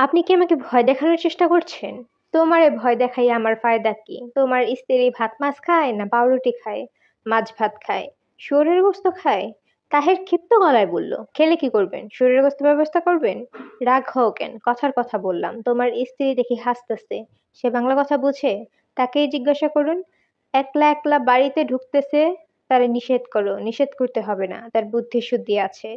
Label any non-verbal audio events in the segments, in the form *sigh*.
আপনি কি আমাকে ভয় দেখানোর চেষ্টা করছেন? তোমারে ভয় দেখাই আমার ফায়দা কি? তোমার স্ত্রী ভাত মাছ খায় না পাউরুটি খায়? মাছ ভাত খায়? শুয়োরের গোস্ত খায়? তাহের ক্ষিপ্ত গলায় বলল, খেলে কি করবেন? শুয়োরের গোস্ত ব্যবস্থা করবেন? রাগ হও কেন? কথার কথা বললাম। তোমার স্ত্রী দেখি হাসতেছে। সে বাংলা কথা বুঝে? তাকেই জিজ্ঞাসা করুন। একলা একলা বাড়িতে ঢুকতেছে, তারে নিষেধ করো। নিষেধ করতে হবে না। তার বুদ্ধি শুদ্ধি আছে।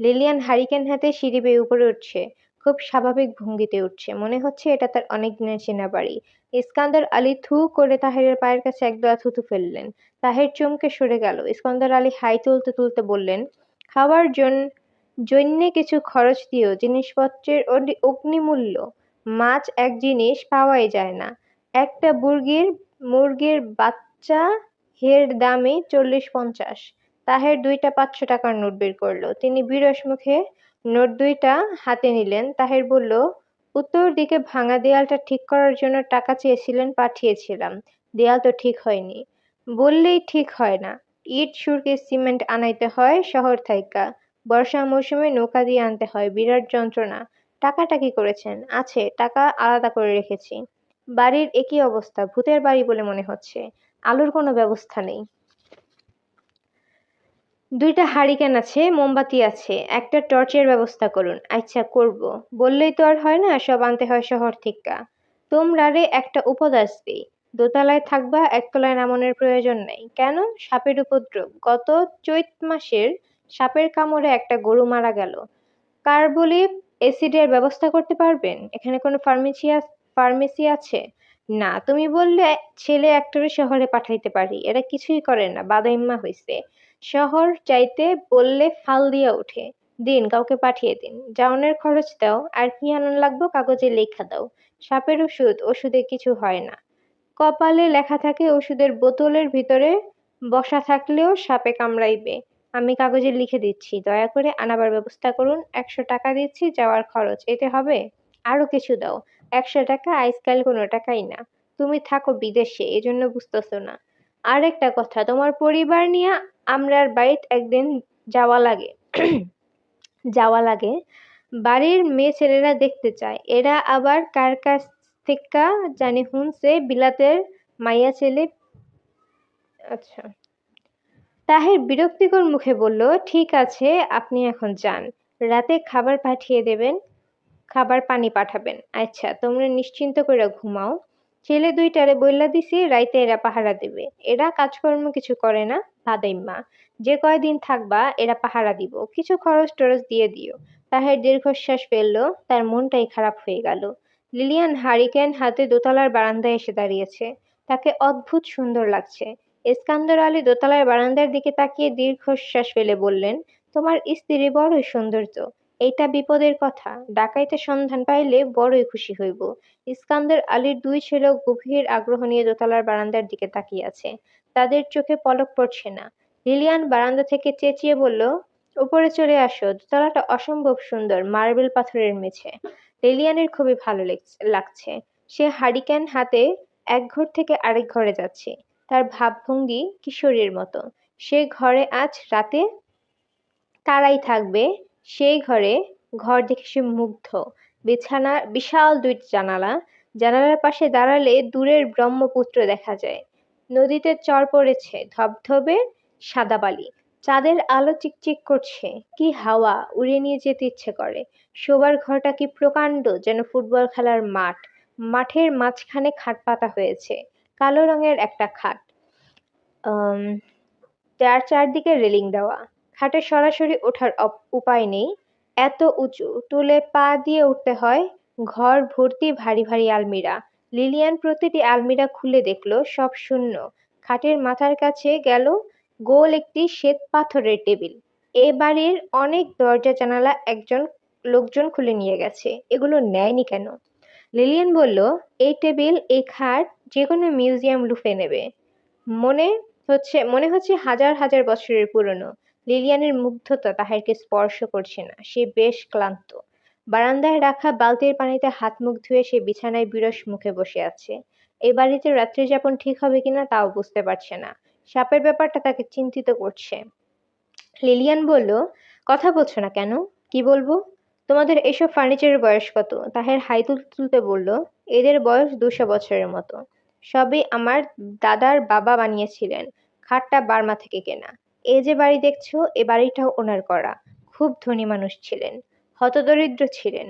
লিলিয়ান হারিকেন হাতে সিঁড়ি বেয়ে উপরে উঠছে। খুব স্বাভাবিক ভঙ্গিতে উঠছে। মনে হচ্ছে এটা তার অনেক দিনের চেনা বাড়ি ইস্কান্দার আলী থু করে তাহেরের পায়ের কাছে একদলা থুতু ফেললেন। তাহের চমকে সরে গেল। ইস্কান্দার আলী হাই তুলতে তুলতে বললেন, খাওয়ার জন জন্যে কিছু খরচ দিও। জিনিসপত্রের অগ্নি- অগ্নিমূল্য। মাছ এক জিনিস পাওয়াই যায় না। একটা মুরগির মুরগির বাচ্চা হের দামে চল্লিশ পঞ্চাশ। তাহের দুইটা পাঁচশো টাকার নোট বের করল। তিনি বিরস মুখে নোট দুইটা হাতে নিলেন। তাহের বলল, উত্তর দিকে ভাঙা দেয়ালটা ঠিক করার জন্য টাকা চেয়েছিলেন, পাঠিয়েছিলাম। দেয়াল তো ঠিক হয়নি। বললেই ঠিক হয় না। ইট, সুরকে, সিমেন্ট আনাইতে হয় শহর থাইকা। বর্ষা মৌসুমে নৌকা দিয়ে আনতে হয়। বিরাট যন্ত্রণা। টাকাটা কি করেছেন? আছে, টাকা আলাদা করে রেখেছি। বাড়ির একই অবস্থা, ভূতের বাড়ি বলে মনে হচ্ছে। আলোর কোনো ব্যবস্থা নেই। দুইটা হারিকেন আছে, মোমবাতি আছে, একটা টর্চের ব্যবস্থা করুন। আচ্ছা করব। বললেই তো আর হয় না, সব আনতে হয় শহর থেকে তোমরা রে একটা উপদেশ দিই। দোতলায় থাকবা, একতলায় নামানোর প্রয়োজন নেই। কেন? সাপের উপদ্রব। গত চৈত মাসের সাপের কামড়ে একটা গরু মারা গেল। কার্বলিক অ্যাসিডের ব্যবস্থা করতে পারবেন? এখানে কোনো ফার্মেসি ফার্মেসি আছে? না, তুমি বললে ছেলে একটারে শহরে পাঠাইতে পারি। এরা কিছুই করে না, বাদাইম্মা হইছে। শহর চাইতে বললে ফাল দিয়া ওঠে দিন, কাউকে পাঠিয়ে দিন। যাওনের খরচ দাও, আর কি আনন্দ লাগবো কাগজে লেখা দাও। সাপের ওষুধ, ওষুধে কিছু হয় না। কপালে লেখা থাকে, ওষুধের বোতলের ভিতরে বসা থাকলেও সাপে কামড়াইবে। আমি কাগজে লিখে দিচ্ছি, দয়া করে আনাবার ব্যবস্থা করুন। একশো টাকা দিচ্ছি, যাওয়ার খরচ। এতে হবে? আরও কিছু দাও। একশো টাকা আজকাল কোনো টাকাই না। তুমি থাকো বিদেশে, এজন্য বুঝতেছো না। আর একটা কথা, তোমার পরিবার নিয়ে আমরার বাড়িতে একদিন যাওয়া লাগে। *clears throat* যাওয়া লাগে। বাড়ির মেয়ে ছেলেরা দেখতে চায়। এরা আবার কার কাছ থেকে জানি শুনছে, বিলাতের মাইয়া ছেলে। আচ্ছা। তাহের বিরক্তিকর মুখে বলল, ঠিক আছে, আপনি এখন যান। রাতে খাবার পাঠিয়ে দেবেন। খাবার পানি পাঠাবেন। আচ্ছা তোমরা নিশ্চিন্ত করে ঘুমাও। ছেলে দুইটারে বইলা দিছি, রাইতে এরা পাহারা দেবে। এরা কাজকর্ম কিছু করে না ভাদাইম্মা যে কয়দিন থাকবা, এরা পাহারা দিব। কিছু খরচ টরচ দিয়ে দিও। তাহের দীর্ঘশ্বাস ফেলল, তার মনটাই খারাপ হয়ে গেল। লিলিয়ান হারিকেন হাতে দোতলার বারান্দায় এসে দাঁড়িয়েছে। তাকে অদ্ভুত সুন্দর লাগছে। ইস্কান্দর আলী দোতলার বারান্দার দিকে তাকিয়ে দীর্ঘশ্বাস ফেলে বললেন, তোমার স্ত্রী বড়ই সৌন্দর্য এইটা বিপদের কথা। ডাকাইতে সন্ধান পাইলে বড়ই খুশি হইব। ইস্কান্দর আলীর দুই ছেলে গভীর আগ্রহ নিয়ে দোতলার বারান্দার দিকে তাকিয়ে আছে। তাদের চোখে পলক পড়ছে না। লিলিয়ান বারান্দা থেকে চেঁচিয়ে বলল, উপরে চলে আসো, দোতলাটা অসম্ভব সুন্দর, মার্বেল পাথরের মেঝে। লিলিয়ানের খুবই ভালো লেগছে- লাগছে। সে হারিকেন হাতে এক ঘর থেকে আরেক ঘরে যাচ্ছে। তার ভাবভঙ্গি কিশোরীর মতো। সে ঘরে আজ রাতে তারাই থাকবে সেই ঘরে ঘর দেখে সে মুগ্ধ। বিছানা, বিশাল দুইটি জানালা। জানালার পাশে দাঁড়ালে দূরের ব্রহ্মপুত্র দেখা যায়। নদীতে চর পড়েছে, ধবধবে সাদা বালি। চাঁদের আলো চিকচিক করছে। কি হাওয়া, উড়ে নিয়ে যেতে ইচ্ছে করে। শোবার ঘরটা কি প্রকাণ্ড, যেন ফুটবল খেলার মাঠ। মাঠের মাঝখানে খাট পাতা হয়েছে, কালো রঙের একটা খাট। তার চারদিকে রেলিং দেওয়া। খাটে সরাসরি ওঠার উপায় নেই। এত উঁচু টুলে পা দিয়ে উঠতে হয়। ঘর ভর্তি ভারী ভারী আলমিরা। লিলিয়ান প্রতিটি আলমিরা খুলে দেখল, সব শূন্য। খাটের মাথার কাছে গেল গোল একটি শ্বেত পাথরের টেবিল। এ বাড়ির অনেক দরজা জানালা একজন লোকজন খুলে নিয়ে গেছে। এগুলো নেয়নি কেন? লিলিয়ান বলল, এই টেবিল, এই খাট যে কোনো মিউজিয়াম লুফে নেবে। মনে হচ্ছে মনে হচ্ছে হাজার হাজার বছরের পুরনো। লিলিয়ানের মুগ্ধতা তাহারকে স্পর্শ করছে না। সে বেশ ক্লান্ত। বারান্দায় রাখা বালতির পানিতে হাত মুখ ধুয়ে সে বিছানায় বিরস মুখে বসে আছে। এই বাড়িতে রাত্রি যাপন ঠিক হবে কিনা তাও বুঝতে পারছে না। সাপের ব্যাপারটা তাকে চিন্তিত করছে। লিলিয়ান বলল, কথা বলছো না কেন? কি বলব? তোমাদের এসব ফার্নিচারের বয়স কত? তাহের হাই তুলতে বলল, এদের বয়স দুশো বছরের মতো। সবই আমার দাদার বাবা বানিয়েছিলেন। খাটটা বার্মা থেকে কেনা। এই যে বাড়ি দেখছ, এ বাড়িটাও ওনার করা। খুব ধনী মানুষ ছিলেন, হতদরিদ্র ছিলেন।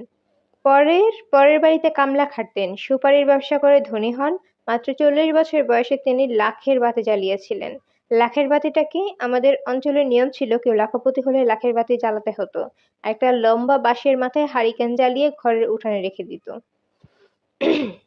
পরের পরের বাড়িতে কামলা খাটতেন। সুপারির ব্যবসা করে ধনী হন। মাত্র চল্লিশ বছর বয়সে তিনি লাখের বাতি জ্বালিয়েছিলেন। লাখের বাতিটা কি? আমাদের অঞ্চলের নিয়ম ছিল কেউ লাখপতি হলে লাখের বাতি জ্বালাতে হতো। একটা লম্বা বাঁশের মাথায় হারিকেন জ্বালিয়ে ঘরের উঠানে রেখে দিত। *clears throat*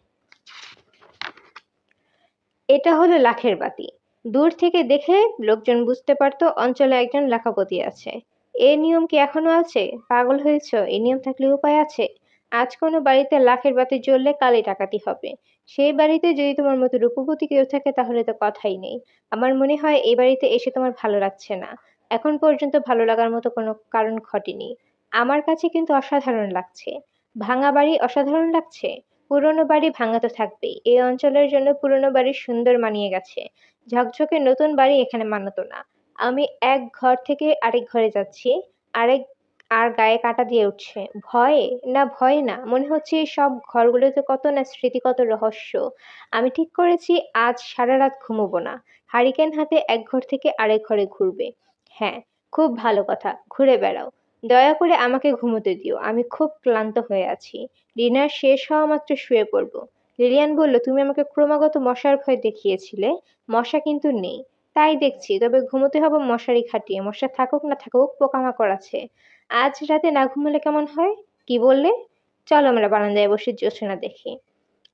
এটা হলো লাখের বাতি। দূর থেকে দেখে লোকজন বুঝতে পারত অঞ্চলে একজন লেখাপতি আছে। এ নিয়ম কি এখনও আছে? পাগল হয়েছ? এই নিয়ম থাকলে উপায় আছে? আজ কোনো বাড়িতে লাখের বাতি জ্বললে কালে টাকাটি হবে। সেই বাড়িতে যদি তোমার মতো রূপবতী কেউ থাকে তাহলে তো কথাই নেই। আমার মনে হয় এই বাড়িতে এসে তোমার ভালো লাগছে না। এখন পর্যন্ত ভালো লাগার মতো কোনো কারণ ঘটেনি। আমার কাছে কিন্তু অসাধারণ লাগছে। ভাঙা বাড়ি অসাধারণ লাগছে? পুরনো বাড়ি ভাঙা তো থাকবেই। এই অঞ্চলের জন্য পুরনো বাড়ি সুন্দর মানিয়ে গেছে। ঝকঝকে নতুন বাড়ি এখানে মানাতো না। আমি এক ঘর থেকে আরেক ঘরে যাচ্ছি। আরেক, আর গায়ে কাঁটা দিয়ে উঠছে। ভয়ে? না, ভয় না। মনে হচ্ছে এই সব ঘরগুলোতে কত না স্মৃতি, কত রহস্য। আমি ঠিক করেছি, আজ সারা রাত ঘুমোবো না। হারিকেন হাতে এক ঘর থেকে আরেক ঘরে ঘুরবে। হ্যাঁ খুব ভালো কথা। ঘুরে বেড়াও। দয়া করে আমাকে ঘুমোতে দিও। আমি খুব ক্লান্ত হয়ে আছি। ডিনার শেষ হওয়া মাত্র শুয়ে পড়ব। লিলিয়ান বলল, তুমি আমাকে ক্রমাগত মশার ভয় দেখিয়েছিলে। মশা কিন্তু নেই। তাই দেখছি, তবে ঘুমোতে হবে মশারি খাটিয়ে। মশা থাকুক না থাকুক, পোকামাকড় আছে। আজ রাতে না ঘুমোলে কেমন হয়? কি বললে? চলো আমরা বারান্দায় বসে জোছনা দেখি।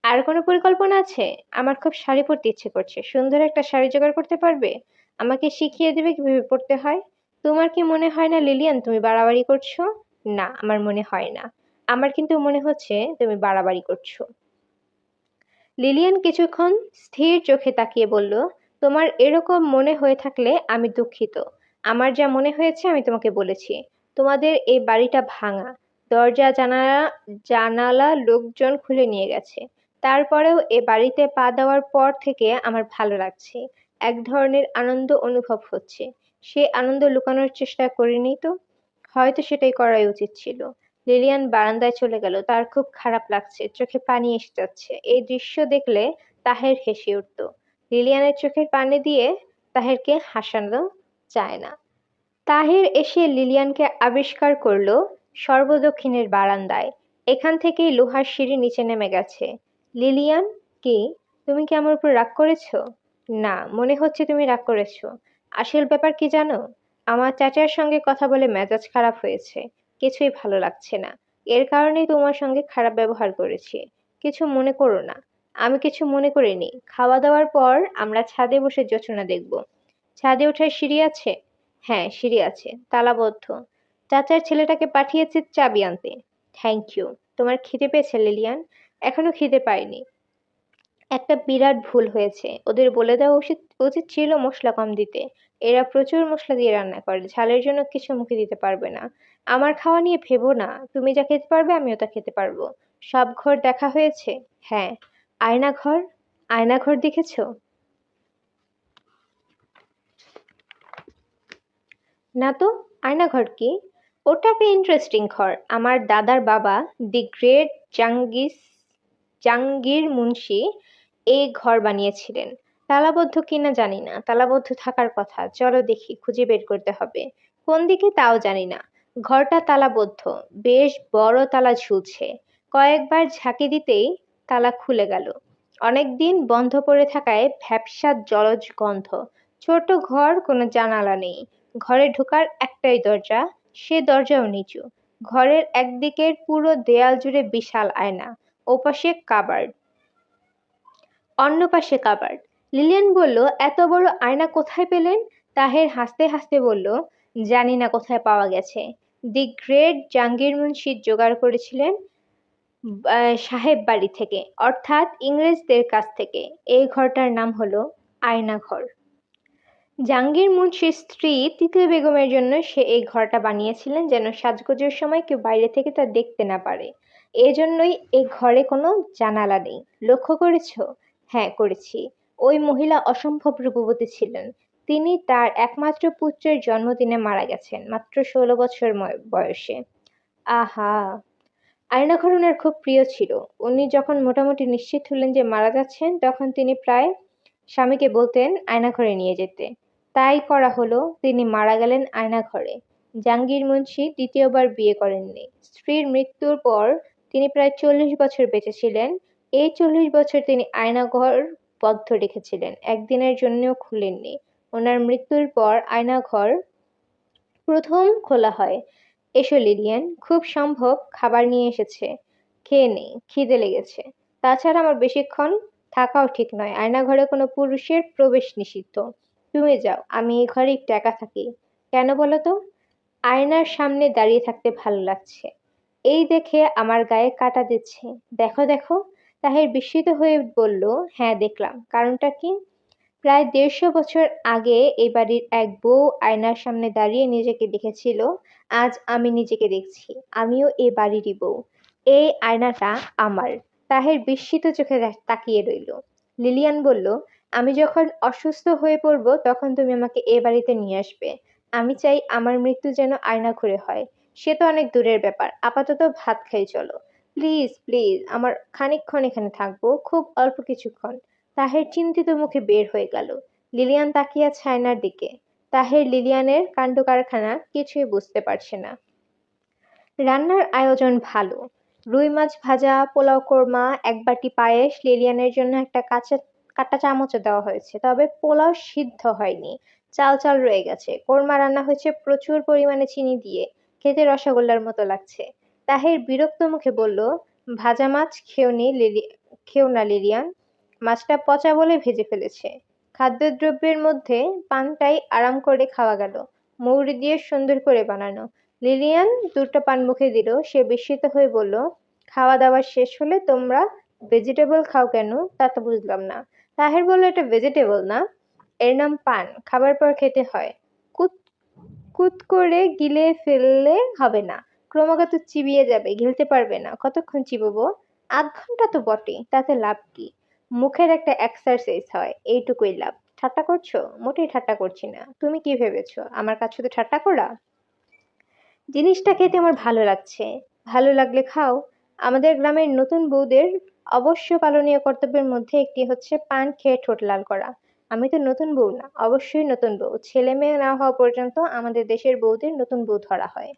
আর কোনো পরিকল্পনা আছে? আমার খুব শাড়ি পরতে ইচ্ছে করছে। সুন্দর একটা শাড়ি জোগাড় করতে পারবে? আমাকে শিখিয়ে দেবে কীভাবে পড়তে হয়? তোমার কি মনে হয় না, লিলিয়ান, তুমি বাড়াবাড়ি করছ? না, আমার মনে হয় না। আমার কিন্তু মনে হচ্ছে তুমি বাড়াবাড়ি করছ। লিলিয়ান কিছুক্ষণ স্থির চোখে তাকিয়ে বলল, তোমার এরকম মনে হয়ে থাকলে আমি দুঃখিত। আমার যা মনে হয়েছে আমি তোমাকে বলেছি। তোমাদের এই বাড়িটা ভাঙা। দরজা জানালা জানালা লোকজন খুলে নিয়ে গেছে। তারপরেও এ বাড়িতে পা দেওয়ার পর থেকে আমার ভালো লাগছে। এক ধরনের আনন্দ অনুভব হচ্ছে। সে আনন্দ লুকানোর চেষ্টা করিনি তো? হয়তো সেটাই করাই উচিত ছিল। লিলিয়ান বারান্দায় চলে গেল। তার খুব খারাপ লাগছে। চোখে পানি এসে যাচ্ছে। এই দৃশ্য দেখলে তাহের হেসে উঠত। লিলিয়ানের চোখের পানি দিয়ে তাহেরকে হাসানো যায় না। তাহের এসে লিলিয়ানকে আবিষ্কার করল সর্বদক্ষিণের বারান্দায়। এখান থেকেই লোহার সিঁড়ি নিচে নেমে গেছে। লিলিয়ান কি? তুমি কি আমার উপর রাগ করেছ? না, মনে হচ্ছে তুমি রাগ করেছ। আসল ব্যাপার কি জানো? আমার চাচার সঙ্গে কথা বলে মেজাজ খারাপ হয়েছে। কিছুই ভালো লাগছে না। এর কারণেই তোমার সঙ্গে খারাপ ব্যবহার করেছি। কিছু মনে করো না। আমি কিছু মনে করিনি। খাওয়া দাওয়ার পর আমরা ছাদে বসে যোচনা দেখব। ছাদে ওঠার সিঁড়ি আছে? হ্যাঁ সিঁড়ি আছে। তালাবদ্ধ। চাচার ছেলেটাকে পাঠিয়েছে চাবি আনতে। Thank you. তোমার খিদে পেয়েছে, লিলিয়ান? এখনও খিদে পাইনি। একটা বিরাট ভুল হয়েছে। ওদের বলে দেওয়া উচিত উচিত ছিল মশলা কম দিতে। এরা প্রচুর মশলা দিয়ে রান্না করে, ঝালের জন্য কিছু মুখে দিতে পারবে না। আমার খাওয়া নিয়ে ভেবো না, তুমি যা খেতে পারবে আমিও তা খেতে পারব। সব ঘর দেখা হয়েছে? হ্যাঁ। আয়না ঘর? আয়না ঘর দেখেছ? না তো, আয়না ঘর কি? ওটা একটা ইন্টারেস্টিং ঘর। আমার দাদার বাবা দি গ্রেট জাঙ্গিস, জাঙ্গির মুন্সি এই ঘর বানিয়েছিলেন। তালাবদ্ধ কিনা জানি না। তালাবদ্ধ থাকার কথা। চলো দেখি, খুঁজে বের করতে হবে। কোন দিকে? তাও জানি না। ঘরটা তালাবদ্ধ। বেশ বড় তালা ঝুলছে। কয়েকবার ঝাঁকি দিতেই তালা খুলে গেল। অনেকদিন বন্ধ পড়ে থাকায় ভ্যাপসা জলজ গন্ধ। ছোট ঘর, কোনো জানালা নেই। ঘরে ঢোকার একটাই দরজা, সে দরজাও নিচু। ঘরের একদিকের পুরো দেয়াল জুড়ে বিশাল আয়না। ওপাশে কাবার্ড। অন্য পাশে কাবার্ড। লিলিয়ান বলল, এত বড় আয়না কোথায় পেলেন? তাহের হাসতে হাসতে বলল, জানি না কোথায় পাওয়া গেছে। দি গ্রেট জাহাঙ্গীর মুন্সি জোগাড় করেছিলেন সাহেব বাড়ি থেকে, অর্থাৎ ইংরেজদের কাছ থেকে। এই ঘরটার নাম হলো আয়না ঘর। জাহাঙ্গীর মুন্সির স্ত্রী তৃতীয় বেগমের জন্য সে এই ঘরটা বানিয়েছিলেন যেন সাজগোজের সময় কেউ বাইরে থেকে তা দেখতে না পারে। এজন্যই এই ঘরে কোনো জানালা নেই। লক্ষ্য করেছ? হ্যাঁ করেছি। ওই মহিলা অসম্ভব রূপবতী ছিলেন। তিনি তার একমাত্র পুত্রের জন্মদিনে মারা গেছেন, মাত্র ষোলো বছর বয়সে। আহা! আয়নাঘর ওনার খুব প্রিয় ছিল। উনি যখন মোটামুটি নিশ্চিত হলেন যে মারা যাচ্ছেন, তখন তিনি প্রায় স্বামীকে বলতেন আয়নাঘরে নিয়ে যেতে। তাই করা হলো, তিনি মারা গেলেন আয়নাঘরে জাহাঙ্গীর মুন্সি দ্বিতীয়বার বিয়ে করেননি। স্ত্রীর মৃত্যুর পর তিনি প্রায় চল্লিশ বছর বেঁচে ছিলেন। এই চল্লিশ বছর তিনি আয়নাঘর বদ্ধ রেখেছিলেন। একদিনের জন্যও খুলেননি। ওনার মৃত্যুর পর আয়নাঘর প্রথম খোলা হয়। এসো, লিলিয়ান, খুব সম্ভব খাবার নিয়ে এসেছে। খেয়ে নেই খিদে লেগেছে। তাছাড়া আমার বেশিক্ষণ থাকাও ঠিক নয়। আয়নাঘরে কোনো পুরুষের প্রবেশ নিষিদ্ধ। তুমি যাও, আমি এই ঘরে একটু একা থাকি। কেন বলো তো? আয়নার সামনে দাঁড়িয়ে থাকতে ভালো লাগছে। এই দেখে আমার গায়ে কাটা দিচ্ছে। দেখো দেখো। তাহের বিস্মিত হয়ে বলল হ্যাঁ দেখলাম। কারণটা কি? প্রায় দেড়শো বছর আগে এই বাড়ির এক বউ আয়নার সামনে দাঁড়িয়ে নিজেকে দেখেছিল। আজ আমি নিজেকে দেখছি। আমিও এ বাড়িরই বউ। এই আয়নাটা আমার। তাহের বিস্মিত চোখে তাকিয়ে রইল। লিলিয়ান বলল, আমি যখন অসুস্থ হয়ে পড়ব, তখন তুমি আমাকে এ বাড়িতে নিয়ে আসবে। আমি চাই আমার মৃত্যু যেন আয়না ঘুরে হয়। সে তো অনেক দূরের ব্যাপার। আপাতত ভাত খাই, চলো। প্লিজ প্লিজ, আমার খানিকক্ষণ এখানে থাকব, খুব অল্প কিছুক্ষণ। তাহের চিন্তিত মুখে বের হয়ে গেল। লিলিয়ান তাকিয়া ছায়নার দিকে। তাহের লিলিয়ানের কাণ্ড কারখানা কিছুই বুঝতে পারছে না। রান্নার আয়োজন ভালো। রুই মাছ ভাজা, পোলাও কোরমা, এক বাটি পায়েস, লিলিয়ানের জন্য একটা কাঁচা, কাটা চামচও দেওয়া হয়েছে, তবে পোলাও সিদ্ধ হয়নি। চাল চাল রয়ে গেছে। কোরমা রান্না হয়েছে প্রচুর পরিমাণে চিনি দিয়ে। খেতে রসগোল্লার মতো লাগছে। তাহের বিরক্ত মুখে বলল, ভাজা মাছ খেওনি খেও না লিলিয়ান। মাছটা পচা বলে ভেজে ফেলেছে। খাদ্যদ্রব্যের মধ্যে পানটাই আরাম করে খাওয়া গেল। মৌরি দিয়ে সুন্দর করে বানানো। লিলিয়ান দুটো পান মুখে দিল। সে বিস্মিত হয়ে বলল, খাওয়া দাওয়া শেষ হলে তোমরা ভেজিটেবল খাও কেন? তা তো বুঝলাম না। তাহের বলল, এটা ভেজিটেবল না। এর নাম পান। খাবার পর খেতে হয়। কুত কুত করে গিলে ফেললে হবে না। ক্রমাগত চিবিয়ে যাবে, গিলতে পারবে না। কতক্ষণ চিবোবো? আধ ঘণ্টা তো বটে তাতে লাভ কি? মুখের একটা এক্সারসাইজ হয়, এইটুকুই লাভ। ঠাট্টা করছ? মোটেই ঠাট্টা করছি না। তুমি কি ভেবেছো? আমার কাছে শুধু ঠাট্টা করা? জিনিসটা খেতে আমার ভালো লাগছে। ভালো লাগলে খাও। আমাদের গ্রামের নতুন বউদের অবশ্য পালনীয় কর্তব্যের মধ্যে একটি হচ্ছে পান খেয়ে ঠোঁট লাল করা। আমি তো নতুন বউ না, অবশ্যই নতুন বউ। ছেলে মেয়ে না হওয়া পর্যন্ত আমাদের দেশের বউদের নতুন বউ ধরা হয়।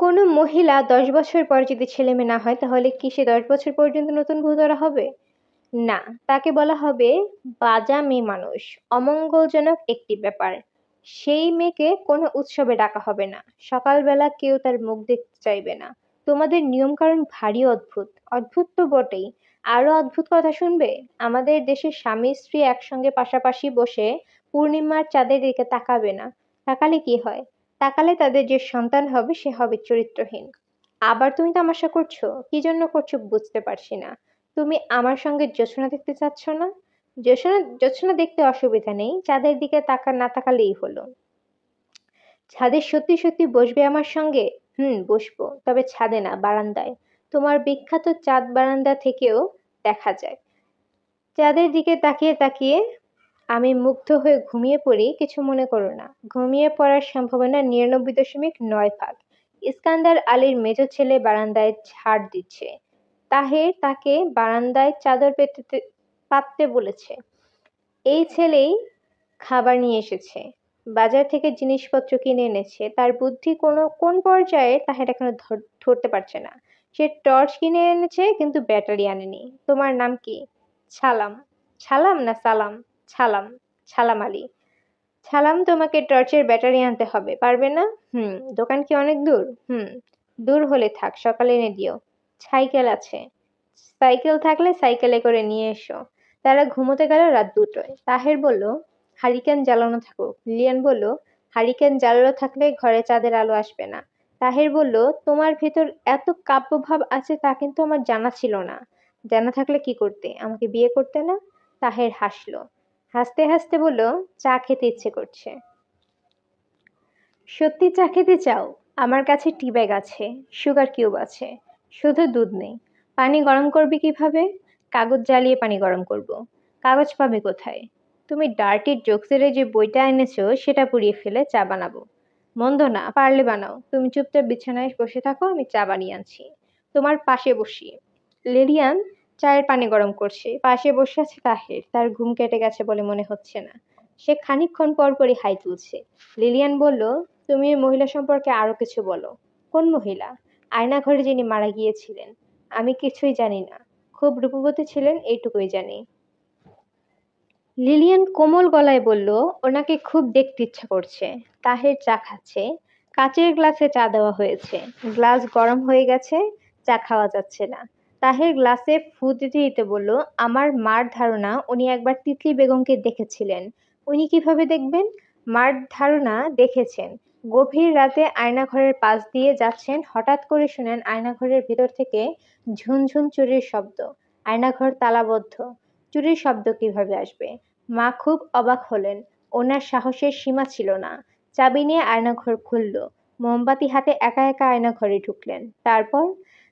কোনো মহিলা দশ বছর পর যদি ছেলে মেয়ে না হয়, তাহলে কি সে দশ বছর পর্যন্ত নতুন বউ ধরা হবে? না, তাকে বলা হবে বাজা মেয়ে মানুষ, অমঙ্গলজনক একটি ব্যাপার। সেই মেয়েকে কোনো উৎসবে ডাকা হবে না। সকালবেলা কেউ তার মুখ দেখতে চাইবে না। তোমাদের নিয়মকানুন ভারী অদ্ভুত। অদ্ভুত তো বটেই। আরও অদ্ভুত কথা শুনবে? আমাদের দেশের স্বামী স্ত্রী একসঙ্গে পাশাপাশি বসে পূর্ণিমার চাঁদের দিকে তাকাবে না। তাকালে কি হয়? তাকালে তাদের যে সন্তান হবে, সে হবে চরিত্রহীন। আবার তুমি তামাশা করছ? কি জন্য করছ বুঝতে পারছি না। তুমি আমার সঙ্গে জোছনা দেখতে চাচ্ছ না? জোছনা জোছনা দেখতে অসুবিধা নেই চাঁদের দিকে তাকা, না তাকালেই হলো। ছাদে সত্যি সত্যি বসবে আমার সঙ্গে? হুম, বসবো, তবে ছাদে না, বারান্দায়। তোমার বিখ্যাত চাঁদ বারান্দা থেকেও দেখা যায়। চাঁদের দিকে তাকিয়ে তাকিয়ে আমি মুগ্ধ হয়ে ঘুমিয়ে পড়ি, কিছু মনে করো না। ঘুমিয়ে পড়ার সম্ভাবনা নিরানব্বই দশমিক নয় ভাগ। ইস্কান্দার আলীর মেজ ছেলে বারান্দায় ঝাড় দিচ্ছে। তাহের তাকে বারান্দায় চাদর পেতে, পাততে বলেছে। এই ছেলেই খাবার নিয়ে এসেছে। বাজার থেকে জিনিসপত্র কিনে এনেছে। তার বুদ্ধি কোনো, কোন পর্যায়ে তাহের এখনও ধরতে পারছে না। সে টর্চ কিনে এনেছে, কিন্তু ব্যাটারি আনেনি। তোমার নাম কি? ছালাম। ছালাম না সালাম? ছালাম ছালাম আলী। ছালাম তোমাকে টর্চের ব্যাটারি আনতে হবে, পারবে না? হুম, দোকান কি অনেক দূর? হুম, দূর হলে থাক, সকালে এনে দিও। সাইকেল আছে। সাইকেল থাকলে সাইকেলে করে নিয়ে এসো। তারা ঘুমোতে গেল রাত দুটোয়। তাহের বলল, হারিকেন জ্বালানো থাকুক। লিয়ান বলল, হারিকেন জ্বালানো থাকলে ঘরে চাঁদের আলো আসবে না। তাহের বলল, তোমার ভেতর এত কাব্যভাব আছে তা কিন্তু আমার জানা ছিল না। জানা থাকলে কি করতে? আমাকে বিয়ে করতে না? তাহের হাসলো। হাসতে হাসতে বলল, চা খেতে ইচ্ছে করছে। সত্যি চা খেতে চাও? আমার কাছে টি ব্যাগ আছে, সুগার কিউব আছে, শুধু দুধ নেই। পানি গরম করবি কীভাবে? কাগজ জ্বালিয়ে পানি গরম করব। কাগজ পাবে কোথায়? তুমি ডার্টি জোকসের যে বইটা এনেছো, সেটা পুড়িয়ে ফেলে চা বানাবো। মন্দ না, পারলে বানাও। তুমি চুপচাপ বিছানায় বসে থাকো, আমি চা বানিয়ে আনছি। তোমার পাশে বসি। লিলিয়ান চায়ের পানি গরম করছে। পাশে বসে আছে তাহের। তার ঘুম কেটে গেছে বলে মনে হচ্ছে না। সে খানিকক্ষণ পর পরই হাই তুলছে। লিলিয়ান বলল, তুমি মহিলা সম্পর্কে আরও কিছু বলো। কোন মহিলা? আয়নাঘরে যিনি মারা গিয়েছিলেন। আমি কিছুই জানি না। খুব রূপবতী ছিলেন, এইটুকুই জানি। লিলিয়ান কোমল গলায় বলল, ওনাকে খুব দেখতে ইচ্ছা করছে। তাহের চা খাচ্ছে। কাচের গ্লাসে চা দেওয়া হয়েছে। গ্লাস গরম হয়ে গেছে, চা খাওয়া যাচ্ছে না। তাহের গ্লাসে ফু দিতে দিতে বলল, আমার মার ধারণা, উনি একবার তিতলি বেগমকে দেখেছিলেন। উনি কীভাবে দেখবেন? মার ধারণা দেখেছেন। গভীর রাতে আয়নাঘরের পাশ দিয়ে যাচ্ছেন, হঠাৎ করে শুনেন আয়নাঘরের ভিতর থেকে ঝুনঝুন চুরির শব্দ। আয়নাঘর তালাবদ্ধ। চুরির শব্দ কীভাবে আসবে? মা খুব অবাক হলেন। ওনার সাহসের সীমা ছিল না। চাবি নিয়ে আয়নাঘর খুলল। মোমবাতি হাতে একা একা আয়নাঘরে ঢুকলেন। তারপর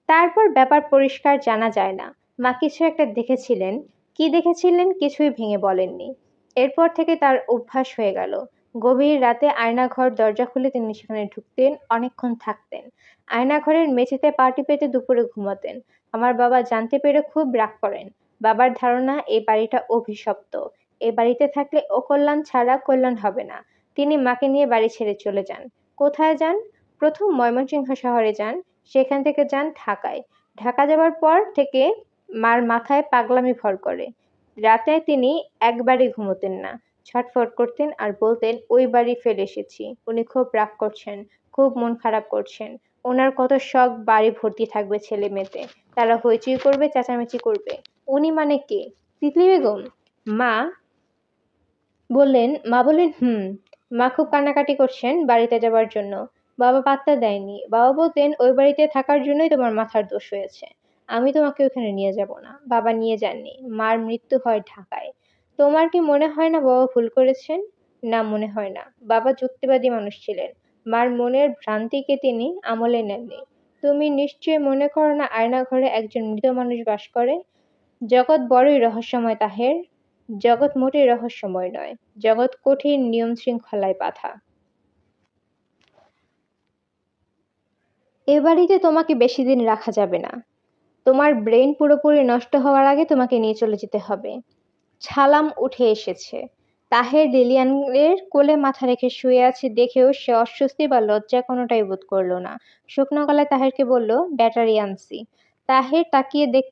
তারপর ব্যাপার পরিষ্কার জানা যায় না। মা কিছু একটা দেখেছিলেন। কি দেখেছিলেন কিছুই ভেঙে বলেননি। এরপর থেকে তার অভ্যাস হয়ে গেল। গভীর রাতে আয়নাঘর দরজা খুলে তিনি সেখানে ঢুকতেন, অনেকক্ষণ থাকতেন। আয়নাঘরের মেঝেতে পাটি পেতে দুপুরে ঘুমাতেন। আমার বাবা জানতে পেরে খুব রাগ করেন। বাবার ধারণা এই বাড়িটা অভিশপ্ত। এ বাড়িতে থাকলে অকল্যাণ ছাড়া কল্যাণ হবে না। তিনি মাকে নিয়ে বাড়ি ছেড়ে চলে যান। কোথায় যান? প্রথম ময়মনসিংহ শহরে যান। সেখান থেকে যান ঢাকায়। ঢাকা যাওয়ার পর থেকে মার মাথায় পাগলামি ভর করে। রাতে তিনি একবারই ঘুমোতেন না। ছটফট করতেন আর বলতেন, ওই বাড়ি ফেলে এসেছি। উনি খুব রাগ করছেন, খুব মন খারাপ করছেন। ওনার কত শখ বাড়ি ভর্তি থাকবে ছেলে মেয়েতে। তারা হইচই করবে, চেঁচামেচি করবে। উনি মানে কে? তিতলি বেগম? মা বললেন মা বললেন, হুম, মা খুব কান্নাকাটি করছেন বাড়িতে যাবার জন্য। বাবা পাত্তা দেয়নি। বাবা বলতেন, ওই বাড়িতে থাকার জন্যই তোমার মাথার দোষ হয়েছে। আমি তোমাকে ওখানে নিয়ে যাব না। বাবা নিয়ে যাননি। মার মৃত্যু হয় ঢাকায়। তোমার কি মনে হয় না বাবা ভুল করেছেন? না, মনে হয় না। বাবা যুক্তিবাদী মানুষ ছিলেন। মার মনের ভ্রান্তিকে তিনি আমলে নেননি। তুমি নিশ্চয়ই মনে করো না আয়না ঘরে একজন মৃত মানুষ বাস করে? জগৎ বড়ই রহস্যময় তাহের। জগৎ মোটেই রহস্যময় নয়। জগৎ কঠিন নিয়ম শৃঙ্খলায় বাঁধা। এ বাড়িতে তোমাকে বেশি দিন রাখা যাবে না। তোমার ব্রেন পুরোপুরি নষ্ট হওয়ার আগে তোমাকে নিয়ে চলে যেতে হবে। ছালাম উঠে এসেছে। তাহের লিলিয়ানের কোলে মাথা রেখে শুয়ে আছে দেখেও সে অস্বস্তি বা লজ্জা কোনোটাই বোধ করল না। শুকনো গলায় তাহেরকে বলল, ব্যাটারি আনছি। তাহের তাকিয়ে দেখ,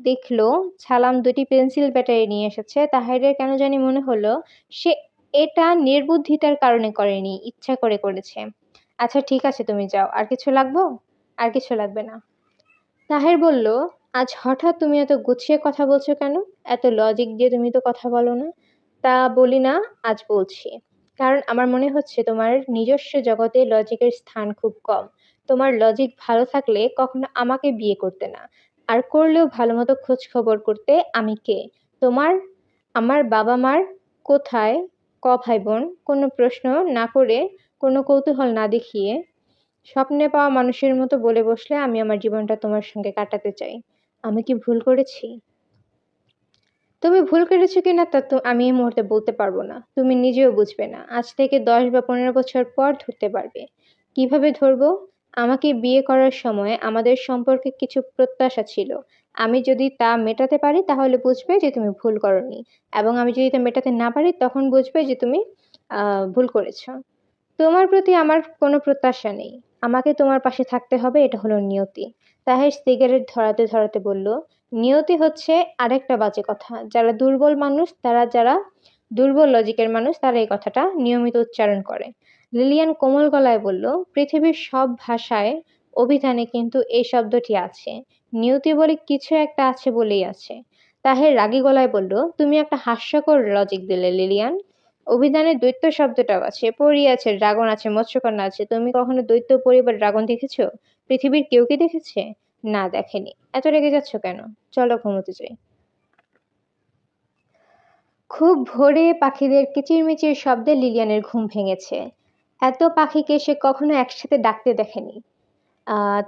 দেখল, ছালাম দুটি পেন্সিল ব্যাটারি নিয়ে এসেছে। তাহেরের কেন জানি মনে হলো, সে এটা নির্বুদ্ধিতার কারণে করেনি, ইচ্ছা করে করেছে। আচ্ছা ঠিক আছে, তুমি যাও। আর কিছু লাগবো? আর কিছু লাগবে না। তাহের বলল, আজ হঠাৎ তুমি এত গুছিয়ে কথা বলছো কেন? এত লজিক দিয়ে তুমি তো কথা বলো না। তা বলি না, আজ বলছি। কারণ আমার মনে হচ্ছে তোমার নিজস্ব জগতে লজিকের স্থান খুব কম। তোমার লজিক ভালো থাকলে কখনো আমাকে বিয়ে করতে না। আর করলেও ভালো মতো খোঁজ খবর করতে আমি কে? তোমার, আমার বাবা মার কোথায় ক ভাই বোন? কোনো প্রশ্ন না করে কোনো কৌতূহল না দেখিয়ে স্বপ্নে পাওয়া মানুষের মতো বলে বসলে আমি আমার জীবনটা তোমার সঙ্গে কাটাতে চাই। আমি কি ভুল করেছি? তুমি ভুল করেছ কিনা তা তো আমি এই মুহূর্তে বলতে পারব না। তুমি নিজেও বুঝবে না। আজ থেকে দশ বা পনেরো বছর পর ধরতে পারবে। কীভাবে ধরবো? আমাকে বিয়ে করার সময় আমাদের সম্পর্কে কিছু প্রত্যাশা ছিল। আমি যদি তা মেটাতে পারি তাহলে বুঝবে যে তুমি ভুল করনি। এবং আমি যদি তা মেটাতে না পারি তখন বুঝবে যে তুমি ভুল করেছ। তোমার প্রতি আমার কোনো প্রত্যাশা নেই। আমাকে তোমার পাশে থাকতে হবে, এটা হলো নিয়তি। তাহের সিগারেট ধরাতে ধরাতে বলল, নিয়তি হচ্ছে আরেকটা বাজে কথা। যারা দুর্বল মানুষ, তারা যারা দুর্বল লজিকের মানুষ, তারা এই কথাটা নিয়মিত উচ্চারণ করে। লিলিয়ান কোমল গলায় বলল, পৃথিবীর সব ভাষায় অভিধানে কিন্তু এই শব্দটি আছে। নিয়তি বলে কিছু একটা আছে বলেই আছে। তাহের রাগী গলায় বলল, তুমি একটা হাস্যকর লজিক দিলে, লিলিয়ান। অভিধানে দৈত্য শব্দটাও আছে, পরি আছে, ড্রাগন আছে, মৎস্যকন্যা আছে। তুমি কখনো দৈত্য পরিবার ড্রাগন দেখেছ? পৃথিবীর কেউ কি দেখেছে? না, দেখেনি। এত রেগে যাচ্ছ কেন? চলো ঘুমোতে চাই খুব ভোরে পাখিদের কিচিরমিচির শব্দে লিলিয়ানের ঘুম ভেঙেছে। এত পাখিকে সে কখনো একসাথে ডাকতে দেখেনি।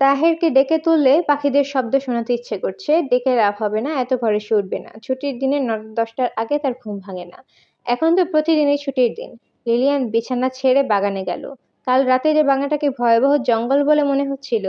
তাহেরকে ডেকে তুললে পাখিদের শব্দ শোনাতে ইচ্ছে করছে। ডেকে লাভ হবে না, এত ভরে সে উঠবে না। ছুটির দিনে নটা দশটার আগে তার ঘুম ভাঙে না। এখন তো প্রতিদিনই ছুটির দিন। লিলিয়ান বিছানা ছেড়ে বাগানে গেল। কাল রাতে যে বাগানটাকে ভয়াবহ জঙ্গল বলে মনে হচ্ছিল